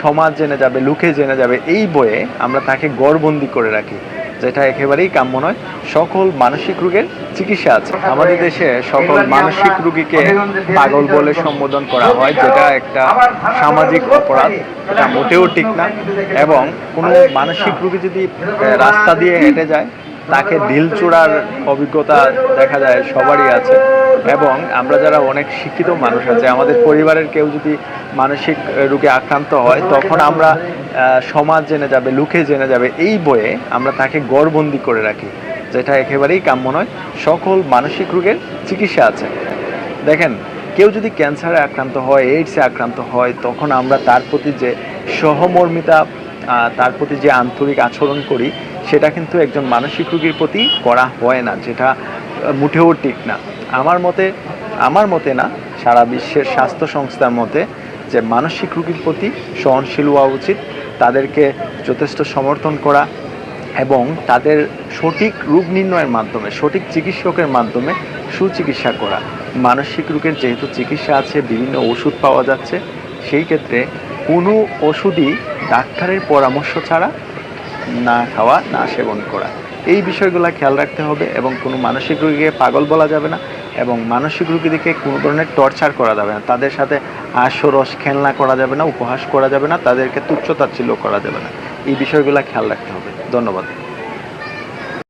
সমাজ জেনে যাবে লোকে জেনে যাবে এই বইয়ে আমরা তাকে গড়বন্দি করে রাখি যেটা একেবারেই কাম্য নয়। সকল মানসিক রোগের চিকিৎসা আছে। আমাদের দেশে সকল মানসিক রোগীকে পাগল বলে সম্বোধন করা হয় যেটা একটা সামাজিক অপরাধ এটা মোটেও ঠিক না। এবং কোনো মানসিক রোগী যদি রাস্তা দিয়ে হেঁটে যায় তাকে ঢিল চূড়ার অভিজ্ঞতা দেখা যায় সবারই আছে। এবং আমরা যারা অনেক শিক্ষিত মানুষ আছে, আমাদের পরিবারের কেউ যদি মানসিক রোগে আক্রান্ত হয়, তখন আমরা সমাজ জেনে যাবে, লোকে জেনে যাবে, এই বয়ে আমরা তাকে গড়বন্দি করে রাখি, যেটা একেবারেই কাম্য নয়। সকল মানসিক রোগের চিকিৎসা আছে। দেখেন, কেউ যদি ক্যান্সারে আক্রান্ত হয় এইডসে আক্রান্ত হয়, তখন আমরা তার প্রতি যে সহমর্মিতা তার প্রতি যে আন্তরিক আচরণ করি, সেটা কিন্তু একজন মানসিক রোগীর প্রতি করা হয় না, যেটা মুঠেও ঠিক না। আমার মতে আমার মতে না, সারা বিশ্বের স্বাস্থ্য সংস্থার মতে যে মানসিক রোগীর প্রতি সহনশীল হওয়া উচিত, তাদেরকে যথেষ্ট সমর্থন করা এবং তাদের সঠিক রোগ নির্ণয়ের মাধ্যমে, সঠিক চিকিৎসকের মাধ্যমে সুচিকিৎসা করা। মানসিক রোগের যেহেতু চিকিৎসা আছে, বিভিন্ন ওষুধ পাওয়া যাচ্ছে, সেই ক্ষেত্রে কোনো ওষুধই ডাক্তারের পরামর্শ ছাড়া না খাওয়া, না সেবন করা। এই বিষয়গুলো খেয়াল রাখতে হবে এবং কোনো মানসিক রোগীকে পাগল বলা যাবে না এবং মানসিক রোগীদেরকে কোনো ধরনের টর্চার করা যাবে না। তাদের সাথে আশরস খেলনা করা যাবে না, উপহাস করা যাবে না, তাদেরকে তুচ্ছতাচ্ছিল্য করা যাবে না। এই বিষয়গুলো খেয়াল রাখতে হবে। ধন্যবাদ।